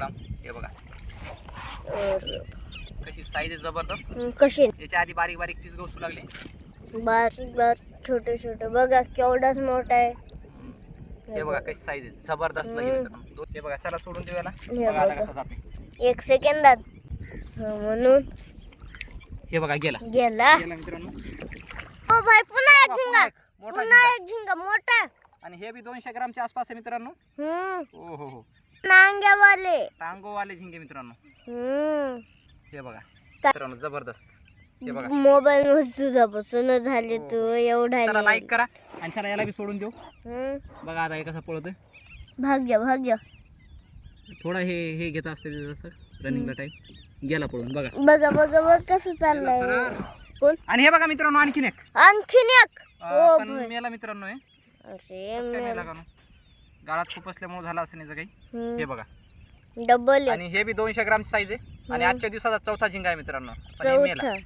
ग्राम हे बघा. कशी साईज आहे जबरदस्त. कशी याच्या आधी बारीक बारीक पीस गवसू लागले. बारीक बारीक छोटे छोटे. बघा केवढाच मोठा आहे. हे बघा कशी साईज आहे. जबरदस्त लागेल. मित्रांनो. हे बघा चला सोडून देऊ याला. बघा आता बघा. कसा जाते एक सेकंदात हा, म्हणून. हे बघा गेला. गेला? गेला मित्रांनो. हो भाई पुन्हा एक झिंगा. पुन्हा एक. मोठा पुन्हा झिंगा. एक झिंगा मोठा. आणि हे बी दोनशे ग्रामच्या आसपास आहे मित्रांनो. हम्म. हो हो हो नांग्यावाले टांगोवाले झिंगे मित्रांनो. हम्म. हे बघा. मित्रांनो जबरदस्त. हे बघा. मोबाईल मध्ये सुद्धा बसून झाले हो, तू एवढा चला लाईक करा आणि चला याला बी सोडून देऊ. हम्म. बघा आता हे कसं पळत. भाग्य भाग्य थोडा हे हे घेत असते ते जसं रनिंगला टाईम गेला पळून बघा. बघा बघा बघ कसं चाललंय. कोण? आणि हे बघा मित्रांनो आणखीन एक. आणखीन एक? अं, हो पण मेला मित्रांनो हे. अरे कसं काय मेला. का नो? गाळात खूप असल्यामुळे झाला असं नाही काही. हे बघा. डबल आणि हे बी दोनशे ग्राम साईज आहे. आणि आजच्या दिवसाचा चौथा झिंगा आहे मित्रांनो. पण हे मेला. चौथा.